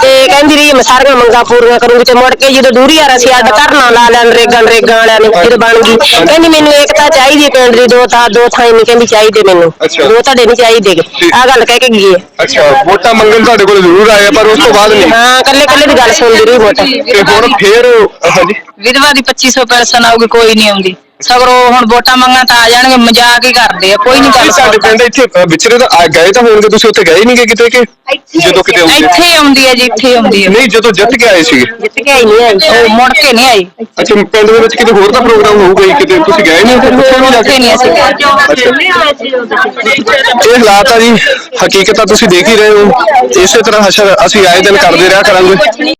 ਤੇ ਕਹਿੰਦੀ ਰਹੀ ਮੈਂ ਸਾਰੀਆਂ ਮੰਗਾਂ ਪੂਰੀਆਂ ਕਰੂੰਗੀ ਤੇ ਮੁੜ ਕੇ ਜਦੋਂ ਦੂਰੀ ਆ ਅਸੀਂ ਅੱਡ ਧਰਨਾ ਲਾ ਲੈਣ ਰੇਗਾਂ ਰੇਗਾਂ ਵਾਲਿਆਂ ਨੇ ਜਦੋਂ ਬਣ ਗਈ। ਕਹਿੰਦੀ ਮੈਨੂੰ ਏਕਤਾ ਚਾਹੀਦੀ ਹੈ ਪਿੰਡ ਦੀ ਦੋ ਥਾਂ ਦੋ ਥਾਂ ਨਹੀਂ ਕਹਿੰਦੀ ਚਾਹੀਦੇ ਮੈਨੂੰ। ਅੱਛਾ। ਦੋ ਤੁਹਾਡੇ ਨਹੀਂ ਚਾਹੀਦੇ ਆ ਗੱਲ ਕਹਿ ਕੇ ਗਈ ਹੈ। ਅੱਛਾ ਵੋਟਾਂ ਮੰਗਣ ਤੁਹਾਡੇ ਕੋਲ ਜ਼ਰੂਰ ਆਏ ਆ, ਪਰ ਉਸ ਤੋਂ ਬਾਅਦ ਨਹੀਂ। ਹਾਂ ਕੱਲੇ ਕੱਲੇ ਦੀ ਗੱਲ ਸੁਣਦੀ ਰਹੀ ਵੋਟ। ਤੇ ਹੁਣ ਫੇਰ ਹਾਂਜੀ। ਵਿਧਵਾ ਦੀ 2500 ਪੈਨਸ਼ਨ ਆਊਗੀ ਕੋਈ ਨਹੀਂ ਆਉਂਦੀ। ਸਗਰੋਂ ਹੁਣ ਵੋਟਾਂ ਮੰਗਾਂ ਤਾਂ ਆ ਜਾਣਗੇ ਮਜ਼ਾਕ ਹੀ ਕਰਦੇ ਆ ਕੋਈ ਨਹੀਂ ਗੱਲ ਸਾਡੇ ਪਿੰਡ ਇੱਥੇ ਅ, ਵਿਚਰੇ ਤਾਂ ਆ ਗਏ ਤਾਂ ਹੋਣਗੇ ਤੁਸੀਂ ਉੱਥੇ ਗਏ ਨਹੀਂਗੇ ਕਿਤੇ ਕਿ ਜਦੋਂ ਕਿਤੇ ਆਉਂਦੇ ਇੱਥੇ ਹੀ ਆਉਂਦੀ ਹੈ ਜੀ ਇੱਥੇ ਹੀ ਆਉਂਦੀ ਹੈ। ਨਹੀਂ ਜਦੋਂ ਜਿੱਤ ਕੇ ਆਏ ਸੀਗੇ। ਜਿੱਤ ਕੇ ਆਈ ਨਹੀਂ ਆਈ। ਉਹ ਮੁੜ ਕੇ ਨਹੀਂ ਆਈ। ਅੱਛਾ ਪਿੰਡ ਦੇ ਵਿੱਚ ਕਿਤੇ ਹੋਰ ਦਾ ਪ੍ਰੋਗਰਾਮ ਹੋਊਗਾ ਜੀ ਕਿਤੇ ਤੁਸੀਂ ਗਏ ਨਹੀਂ ਉੱਥੇ? ਨਹੀਂ ਜਾ ਉੱਥੇ ਨਹੀਂ ਅਸੀਂ ਗਏ। ਇਹ ਹਾਲਾਤ ਆ ਜੀ ਹਕੀਕਤ ਤਾਂ ਤੁਸੀਂ ਦੇਖ ਹੀ ਰਹੇ ਹੋ। ਇਸੇ ਤਰ੍ਹਾਂ ਹਸ਼ਰ ਅਸੀਂ ਆਏ ਦਿਨ ਕਰਦੇ ਰਿਹਾ ਕਰਾਂਗੇ।